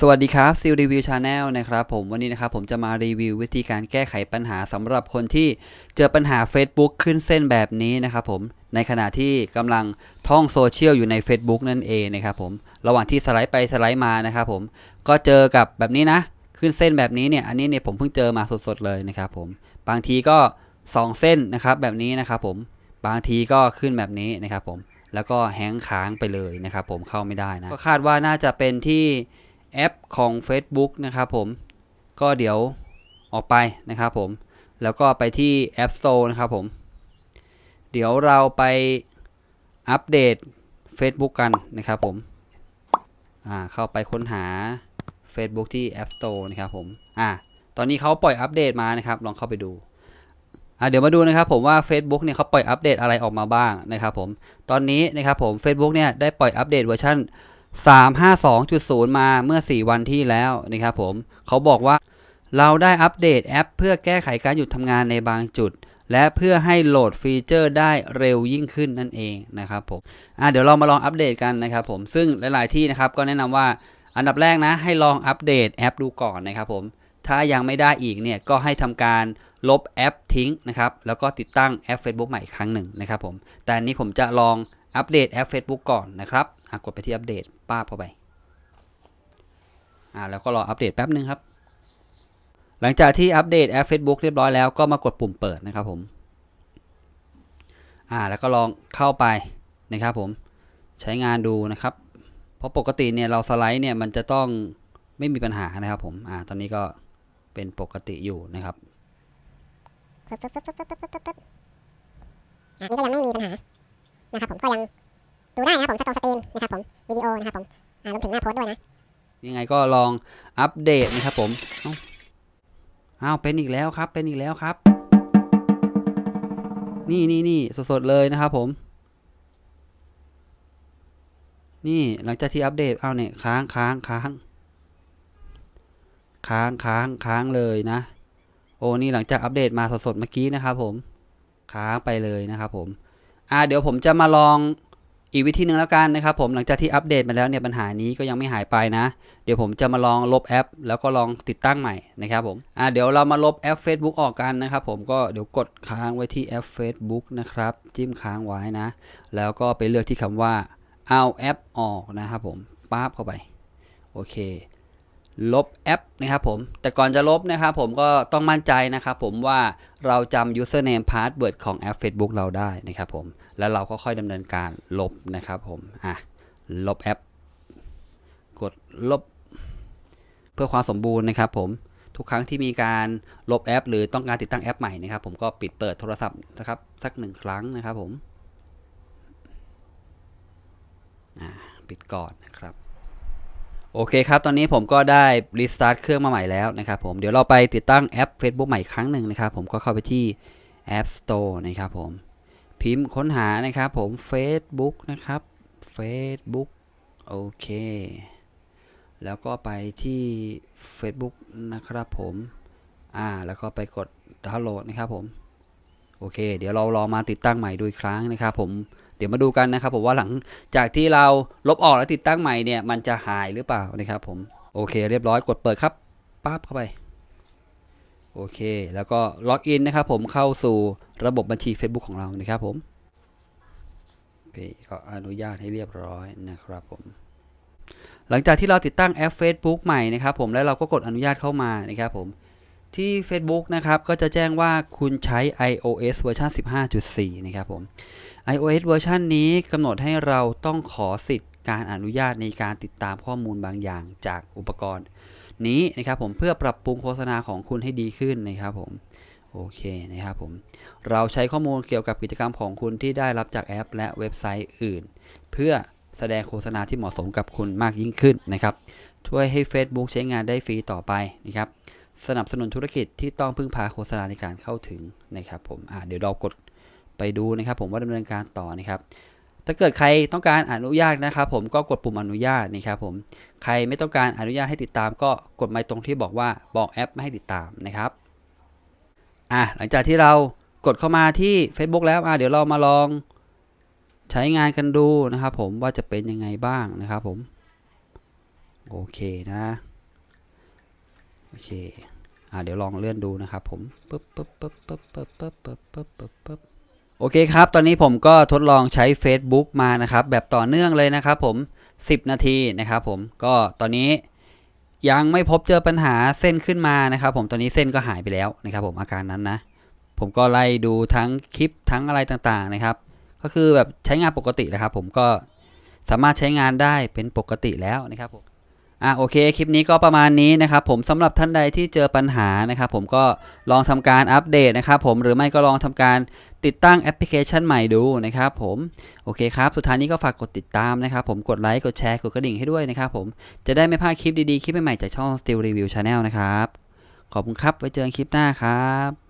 สวัสดีครับซิลรีวิวชาแนลนะครับผมวันนี้นะครับผมจะมารีวิววิธีการแก้ไขปัญหาสำหรับคนที่เจอปัญหา Facebook ขึ้นเส้นแบบนี้นะครับผมในขณะที่กำลังท่องโซเชียลอยู่ใน Facebook นั่นเองนะครับผมระหว่างที่สไลด์ไปสไลด์มานะครับผมก็เจอกับแบบนี้นะ ขึ้นเส้นแบบนี้เนี่ยอันนี้เนี่ยผมเพิ่งเจอมาสดๆเลยนะครับผมบางทีก็ 2 เส้นนะครับแบบนี้นะครับผมบางทีก็ขึ้นแบบนี้นะครับผมแล้วก็แฮงค้างไปเลยนะครับผมเข้าไม่ได้นะก็คาดว่าน่าจะเป็นที่ แอปของ Facebook นะครับผม ก็เดี๋ยวออกไปนะครับผม แล้วก็ไปที่ App Store นะครับผม เดี๋ยวเราไปอัปเดต Facebook กันนะครับผม อ่า เข้าไปค้นหา Facebook ที่ App Store นะครับผม อ่า ตอนนี้เขาปล่อยอัปเดตมานะครับ ลองเข้าไปดู อ่าเดี๋ยวมาดูนะครับผมว่า Facebook เนี่ยเขาปล่อยอัปเดตอะไรออกมาบ้างนะครับผม ตอนนี้นะครับผม Facebook เนี่ยได้ปล่อยอัปเดตเวอร์ชัน 352.0 มาเมื่อ 4 วันที่แล้วนะครับผมเขาบอกว่าเราได้อัปเดตแอป เพื่อแก้ไขการหยุดทำงานในบางจุด และเพื่อให้โหลดฟีเจอร์ได้เร็วยิ่งขึ้นนั่นเองนะครับผมอะเดี๋ยวเรามาลองอัปเดตกันนะครับผมซึ่งหลาย ๆ ที่นะครับก็แนะนำว่าอันดับแรกนะให้ลองอัปเดตแอปดูก่อนนะครับผมถ้ายังไม่ได้อีกเนี่ยก็ให้ทำการลบแอปทิ้งนะครับแล้วก็ติดตั้งแอป Facebook ใหม่อีกครั้งหนึ่งนะครับผมแต่อันนี้ผมจะลองอัปเดตแอป Facebook ก่อนนะครับ กดไปที่อัปเดตป้าบเข้าไปอ่าแล้วก็รออัปเดตแป๊บนึงครับ หลังจากที่อัปเดตแอป Facebook เรียบร้อยแล้วก็มากดปุ่มเปิดนะครับผมอ่าแล้วก็ลองเข้าไปนะครับผมใช้งานดูนะครับ เพราะปกติเนี่ยเราสไลด์เนี่ยมันจะต้องไม่มีปัญหานะครับผมอ่าตอนนี้ก็เป็นปกติอยู่นะครับอะนี่ก็ยังไม่มีปัญหานะครับผมก็ยัง ดูได้นะครับผมสตรงสตรีมนะครับผมวิดีโอนะครับผมรวมถึงหน้าโพสด้วยนะยังไงก็ลองอัปเดตนะครับผมอ้าอ้าวเป็นอีกแล้วครับ เป็นอีกแล้วครับ นี่นี่นี่สดๆเลยนะครับผม นี่หลังจากที่อัปเดตเอาเนี่ยค้างค้างค้างค้างค้างค้างเลยนะ โอ้นี่หลังจากอัปเดตมาสดๆเมื่อกี้นะครับผมค้างไปเลยนะครับผม อ่าเดี๋ยวผมจะมาลอง อีกวิธีหนึ่งแล้วกันนะครับผมหลังจากที่อัปเดตมาแล้วเนี่ยปัญหานี้ก็ยังไม่หายไปนะ เดี๋ยวผมจะมาลองลบแอป แล้วก็ลองติดตั้งใหม่นะครับผมอ่าเดี๋ยวเรามาลบแอป Facebook ออกกันนะครับผมก็เดี๋ยวกดค้างไว้ที่แอป Facebook นะครับจิ้มค้างไว้นะ แล้วก็ไปเลือกที่คำว่าเอาแอปออกนะครับผมป๊าบเข้าไปโอเค ลบแอปนะครับผม แต่ก่อนจะลบนะครับผมก็ต้องมั่นใจนะครับผมว่าเราจำ username password ของแอป Facebook เราได้นะครับผม แล้วเราก็ค่อยดำเนินการลบนะครับผม อะ ลบแอป กดลบ เพื่อความสมบูรณ์นะครับผมทุกครั้งที่มีการลบแอป หรือต้องการติดตั้งแอปใหม่นะครับ ผมก็ปิดเปิดโทรศัพท์นะครับสักหนึ่งครั้งนะครับผมอ่าปิดก่อนนะครับ โอเคครับ ตอนนี้ผมก็ได้รีสตาร์ทเครื่องมาใหม่แล้วนะครับผม เดี๋ยวเราไปติดตั้งแอป Facebook ใหม่ครั้งหนึ่งนะครับ ผมก็เข้าไปที่ App Store นะครับผม พิมพ์ค้นหานะครับผม Facebook นะครับ Facebook โอเค แล้วก็ไปที่ Facebook นะครับผม อ่า แล้วก็ไปกดดาวน์โหลดนะครับผม โอเค เดี๋ยวเราลองมาติดตั้งใหม่ดูอีกครั้งนะครับผม เดี๋ยวมาดูกันนะครับผมว่าหลังจากที่เราลบออกแล้วติดตั้งใหม่เนี่ยมันจะหายหรือเปล่านะครับผมโอเค เรียบร้อยกดเปิดครับปั๊บเข้าไปโอเค แล้วก็ล็อกอินนะครับผมเข้าสู่ระบบบัญชี Facebook ของเรานะครับผมโอเคก็อนุญาตให้เรียบร้อยนะครับผมหลังจากที่เราติดตั้งแอป Facebook ใหม่นะครับผมแล้วเราก็กดอนุญาตเข้ามานะครับผม ที่ Facebook นะครับก็จะแจ้งว่าคุณใช้ iOS เวอร์ชัน15.4 นะครับผม iOS เวอร์ชันนี้กำหนดให้เราต้องขอสิทธิ์การอนุญาตในการติดตามข้อมูลบางอย่างจากอุปกรณ์ นี้นะครับผมเพื่อปรับปรุงโฆษณาของคุณให้ดีขึ้นนะครับผมโอเคนะครับผมเราใช้ข้อมูลเกี่ยวกับกิจกรรมของคุณที่ได้รับจากแอป และเว็บไซต์อื่น เพื่อแสดงโฆษณาที่เหมาะสมกับคุณมากยิ่งขึ้นนะครับช่วยให้ Facebook ใช้งานได้ฟรีต่อไปนะครับ สนับสนุนธุรกิจที่ต้องพึ่งพาโฆษณาในการเข้าถึงนะครับผมอ่าเดี๋ยวเรากดไปดูนะครับผมว่าดำเนินการต่อนะครับ ถ้าเกิดใครต้องการอนุญาตนะครับผมก็กดปุ่มอนุญาตนะครับผม ใครไม่ต้องการอนุญาตให้ติดตาม ก็กดมาตรงที่บอกว่าบอกแอปไม่ให้ติดตามนะครับ อะหลังจากที่เรากดเข้ามาที่ Facebook แล้วอะเดี๋ยวเรามาลองใช้งานกันดูนะครับผมว่าจะเป็นยังไงบ้างนะครับผม โอเคนะ เคอ่าเดี๋ยวลองเลื่อนดูนะครับผมปึ๊บปึ๊บปึ๊บปึ๊บปึ๊บปึ๊บปึ๊บปึ๊บปึ๊บปึ๊บโอเคครับ ตอนนี้ผมก็ทดลองใช้ Facebook มานะครับ แบบต่อเนื่องเลยนะครับผม 10 นาทีนะครับผมก็ตอนนี้ยังไม่พบเจอปัญหาเส้นขึ้นมานะครับ ผมตอนนี้เส้นก็หายไปแล้วนะครับ ผมอาการนั้นนะ ผมก็ไล่ดูทั้งคลิปทั้งอะไรต่างๆนะครับ ก็คือแบบใช้งานปกตินะครับ ผมก็สามารถใช้งานได้เป็นปกติแล้วนะครับผม อะโอเคคลิปนี้ก็ประมาณนี้นะครับผมสำหรับท่านใดที่เจอปัญหานะครับผมก็ลองทำการอัปเดตนะครับผมหรือไม่ก็ลองทำการติดตั้งแอปพลิเคชันใหม่ดูนะครับผมโอเคครับสุดท้ายนี้ก็ฝากกดติดตามนะครับผมกดไลค์กดแชร์กดกระดิ่งให้ด้วยนะครับผมจะได้ไม่พลาดคลิปดีๆ คลิปใหม่ๆจากช่อง Steel Review Channel นะครับขอบคุณครับไว้เจอกันคลิปหน้าครับ